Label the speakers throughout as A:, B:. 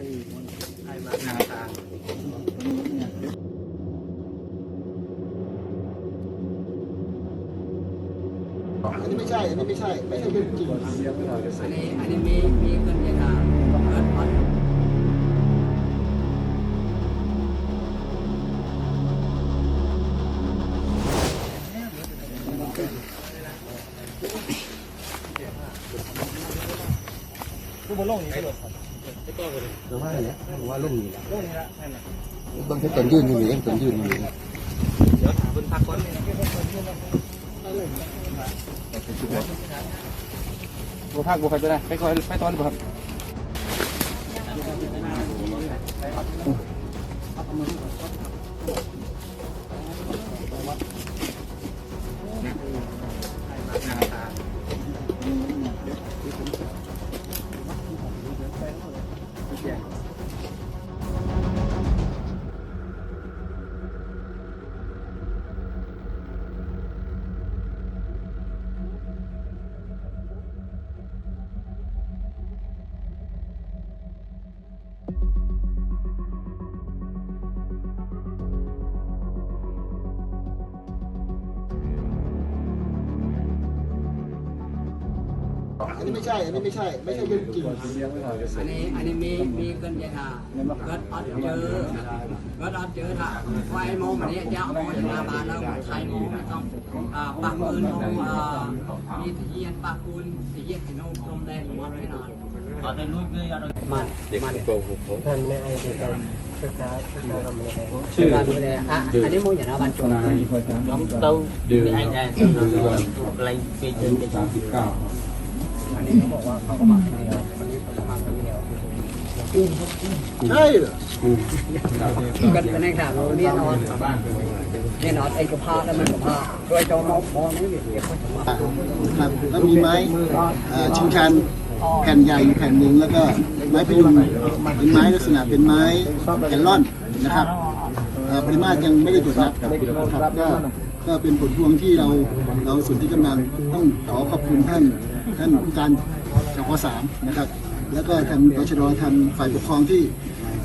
A: ใครมาหาทาง
B: อันนี้ไม่ใช่ อันนี้ไม่ใช่ ไม่ใช่เรื่องจริง
A: อันนี้อันนี้มีมีเงินยังไงเกิดวัน
C: เราว่าเนี่ยว่าลุ่มนี่ละบางทีต้นยืนอยู่นี่เองต้นยืนอยู่นี่
A: เดี๋ยวถามคนพักก่อน
C: บัวพักบัวใครจะได้ไปคอยไปตอนบัวครับ
B: อันนี้ไม่ใช่ อันนี้ไม่ใช่ ไม่ใช่เรื่องจริง
A: อันนี้อันนี้มีมีเงินยังไงเกิดอัดเจอเกิดอัดเจอถ้าไฟโมมันนี้จะเอาจากหน้าบานแล้วใครโมไม่ต้องอ่าปักปืนลงอ่ามีตะเยียนปักปืนตะเยียนที่โน้มตรงแดงมันไม่นานเอาแต่ลุยเลยเอามันมัน
C: ท่านไม่ให้เด็กเราศึกษาศึกษาทำอะไร
A: ชื่อการดูแลอะอันนี้โมอย่างหน้าบ้านจน
D: đâu đưa anh ra xong rồi lấy phê trên cái chỗ
A: อันนี้เขาบอกว่าเขาก็มาคนเดียววันนี้เขาก็มาคนเดียว
B: ใช่เหรอ
A: ก็เป็นในข่าวเนี่ยนอนเนี่ยนอนไอ้กระพาแล้วมันกระพาะโดยจอมองมองไม่เนเดี๋ยวจะมา
B: ครับแล้วมีไม้ชิงชันแผ่นใหญ่แผ่นหนึ่งแล้วก็ไม้พยุงเป็นไม้ลักษณะเป็นไม้แอนลอนนะครับ ปริมาตรยังไม่ได้ตรวจนับครับก็ก็เป็นผลพวงที่เราเราส่วนที่กำลังต้องขอขอบคุณท่านท่านผู้การจกสามนะครับ แล้วก็ทางตชดทางฝ่ายปกครองที่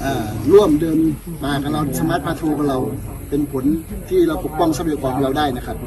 B: เอ่อร่วมเดินป่ากับเราสมาร์ทพาทูกับเราเป็นผลที่เราปกป้องทรัพยากรของเราได้นะครับ